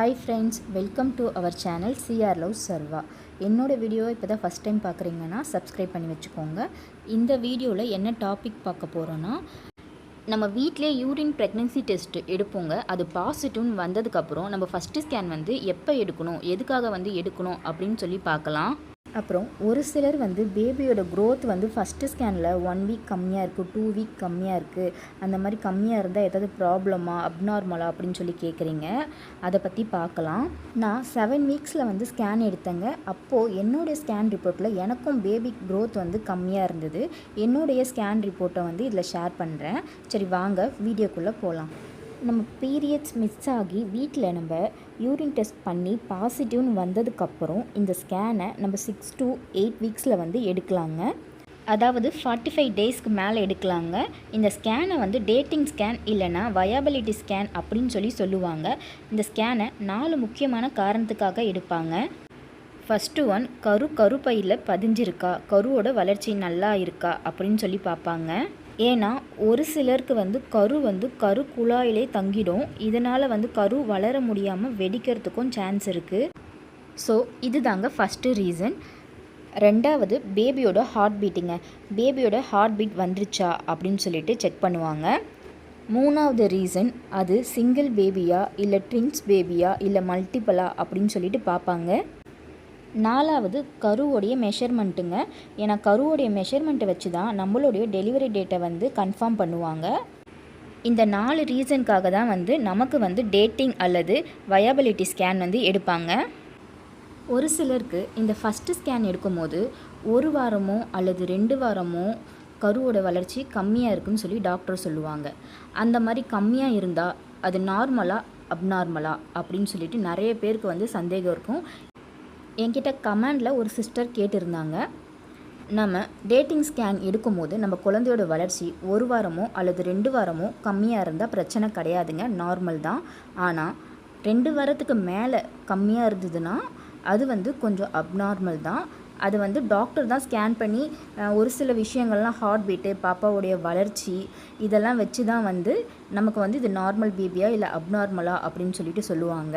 Hi friends welcome to our channel CR love Sarva என்னோடய video இப்போ தான் first time பார்க்குறீங்கன்னா சப்ஸ்கிரைப் பண்ணி வச்சுக்கோங்க. இந்த வீடியோவில் என்ன டாபிக் பார்க்க போகிறோன்னா நம்ம வீட்டிலே யூரின் ப்ரெக்னென்சி டெஸ்ட் எடுப்போங்க. அது பாசிட்டிவ்னு வந்ததுக்கப்புறம் நம்ம ஃபஸ்ட்டு ஸ்கேன் வந்து எப்போ எடுக்கணும் எதுக்காக வந்து எடுக்கணும் அப்படின்னு சொல்லி பார்க்கலாம். அப்புறம் ஒரு சிலர் வந்து பேபியோட க்ரோத் வந்து ஃபஸ்ட்டு ஸ்கேனில் ஒன் வீக் கம்மியாக இருக்குது டூ வீக் கம்மியாக இருக்குது அந்த மாதிரி கம்மியாக இருந்தால் ஏதாவது ப்ராப்ளமா அப்நார்மலா அப்படின்னு சொல்லி கேட்குறீங்க அதை பற்றி பார்க்கலாம் நான் செவன் வீக்ஸில் வந்து ஸ்கேன் எடுத்தேங்க. அப்போது என்னுடைய ஸ்கேன் ரிப்போர்ட்டில் எனக்கும் பேபி க்ரோத் வந்து கம்மியாக இருந்தது. என்னுடைய ஸ்கேன் ரிப்போர்ட்டை வந்து இதில் ஷேர் பண்ணுறேன் சரி வாங்க வீடியோக்குள்ளே போகலாம் நம்ம பீரியட்ஸ் மிஸ் ஆகி வீட்டில் நம்ம யூரின் டெஸ்ட் பண்ணி பாசிட்டிவ்னு வந்ததுக்கப்புறம் இந்த ஸ்கேனை நம்ம சிக்ஸ் டு எயிட் வீக்ஸில் வந்து எடுக்கலாங்க. அதாவது ஃபார்ட்டி ஃபைவ் டேஸ்க்கு மேலே எடுக்கலாங்க. இந்த ஸ்கேனை வந்து டேட்டிங் ஸ்கேன் இல்லைனா வயாபிலிட்டி ஸ்கேன் அப்படின்னு சொல்லி சொல்லுவாங்க. இந்த ஸ்கேனை நாலு முக்கியமான காரணத்துக்காக எடுப்பாங்க. ஃபஸ்ட்டு ஒன் கரு கருப்பையில் பதிஞ்சிருக்கா? கருவோட வளர்ச்சி நல்லா இருக்கா? அப்படின்னு சொல்லி பார்ப்பாங்க. ஏன்னா ஒரு சிலருக்கு வந்து கரு வந்து கரு குழாயிலே தங்கிடும். இதனால் வந்து கரு வளர முடியாமல் வெடிக்கிறதுக்கும் சான்ஸ் இருக்குது ஸோ இதுதாங்க ஃபஸ்ட்டு ரீசன் ரெண்டாவது பேபியோட ஹார்ட் பீட்டுங்க பேபியோட ஹார்ட் பீட் வந்துருச்சா அப்படின்னு சொல்லிட்டு செக் பண்ணுவாங்க. மூணாவது ரீசன் அது சிங்கிள் பேபியா இல்லை ட்வின்ஸ் பேபியா இல்லை மல்டிப்பலா அப்படின்னு சொல்லிட்டு பார்ப்பாங்க. நாலாவது கருவோடைய மெஷர்மெண்ட்டுங்க ஏன்னா கருவோடைய மெஷர்மெண்ட்டை வச்சு தான் நம்மளுடைய டெலிவரி டேட்டை வந்து கன்ஃபார்ம் பண்ணுவாங்க. இந்த நாலு ரீசனுக்காக தான் வந்து நமக்கு வந்து டேட்டிங் அல்லது வயபிலிட்டி ஸ்கேன் வந்து எடுப்பாங்க. ஒரு சிலருக்கு இந்த ஃபஸ்ட்டு ஸ்கேன் எடுக்கும்போது ஒரு வாரமோ அல்லது ரெண்டு வாரமோ கருவோட வளர்ச்சி கம்மியாக இருக்குன்னு சொல்லி டாக்டர் சொல்லுவாங்க. அந்த மாதிரி கம்மியாக இருந்தால் அது நார்மலாக அப்நார்மலா அப்படின்னு சொல்லிட்டு நிறைய பேருக்கு வந்து சந்தேகம் இருக்கும். என்கிட்ட கமெண்டில் ஒரு சிஸ்டர் கேட்டிருந்தாங்க. நம்ம டேட்டிங் ஸ்கேன் எடுக்கும்போது நம்ம குழந்தையோட வளர்ச்சி ஒரு வாரமோ அல்லது ரெண்டு வாரமோ கம்மியாக இருந்தால் பிரச்சனை கிடையாதுங்க. நார்மல் தான். ஆனால் ரெண்டு வாரத்துக்கு மேலே கம்மியாக இருந்ததுன்னா அது வந்து கொஞ்சம் அப்நார்மல் தான். அது வந்து டாக்டர் தான் ஸ்கேன் பண்ணி ஒரு சில விஷயங்கள்லாம் ஹார்ட் பீட்டு பாப்பாவுடைய வளர்ச்சி இதெல்லாம் வச்சு தான் வந்து நமக்கு வந்து இது நார்மல் பேபியா இல்லை அப்நார்மலா அப்படின்னு சொல்லிட்டு சொல்லுவாங்க.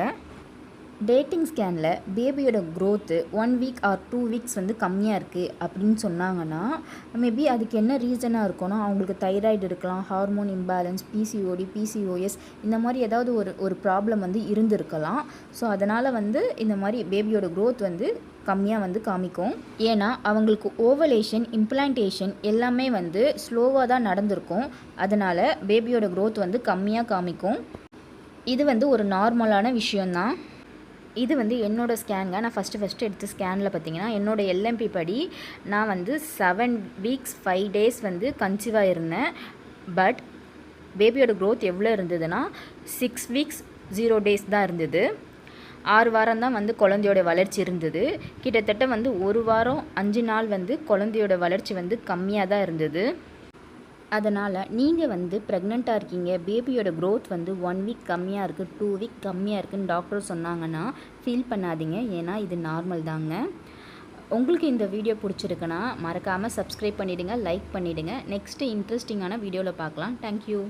டேட்டிங் ஸ்கேனில் பேபியோட growth one week or two weeks வந்து கம்மியாக இருக்குது அப்படின்னு சொன்னாங்கன்னா மேபி அதுக்கு என்ன ரீசனாக இருக்கும்னா அவங்களுக்கு தைராய்டு இருக்கலாம் ஹார்மோன் இம்பேலன்ஸ் பிசிஓடி பிசிஓஎஸ் இந்த மாதிரி ஏதாவது ஒரு ஒரு ப்ராப்ளம் வந்து இருந்திருக்கலாம். ஸோ அதனால் வந்து இந்த மாதிரி பேபியோட க்ரோத் வந்து கம்மியாக வந்து காமிக்கும். ஏன்னா அவங்களுக்கு ஓவலேஷன் இம்ப்ளான்டேஷன் எல்லாமே வந்து ஸ்லோவாக தான் நடந்திருக்கும். அதனால் பேபியோட க்ரோத் வந்து கம்மியாக காமிக்கும். இது வந்து ஒரு நார்மலான விஷயந்தான் இது வந்து என்னோடய ஸ்கேனுங்க நான் ஃபஸ்ட்டு ஃபஸ்ட்டு எடுத்த ஸ்கேனில் பார்த்தீங்கன்னா என்னோட எல்எம்பி படி நான் வந்து செவன் வீக்ஸ் ஃபைவ் டேஸ் வந்து கன்சீவாக இருந்தேன். பட் பேபியோட க்ரோத் எவ்வளோ இருந்ததுன்னா சிக்ஸ் வீக்ஸ் ஜீரோ டேஸ் தான் இருந்தது. ஆறு வாரம் தான் வந்து குழந்தையோட வளர்ச்சி இருந்தது. கிட்டத்தட்ட வந்து ஒரு வாரம் அஞ்சு நாள் வந்து குழந்தையோட வளர்ச்சி வந்து கம்மியாக தான் இருந்தது. அதனால் நீங்கள் வந்து ப்ரெக்னெண்ட்டாக இருக்கீங்க பேபியோட க்ரோத் வந்து ஒன் வீக் கம்மியாக இருக்குது டூ வீக் கம்மியாக இருக்குன்னு டாக்டர் சொன்னாங்கன்னா ஃபீல் பண்ணாதீங்க. ஏன்னா இது நார்மல் தாங்க. உங்களுக்கு இந்த வீடியோ பிடிச்சிருக்குன்னா மறக்காமல் சப்ஸ்கிரைப் பண்ணிவிடுங்க லைக் பண்ணிவிடுங்க நெக்ஸ்ட்டு இன்ட்ரெஸ்டிங்கான வீடியோவில் பார்க்கலாம். தேங்க்யூ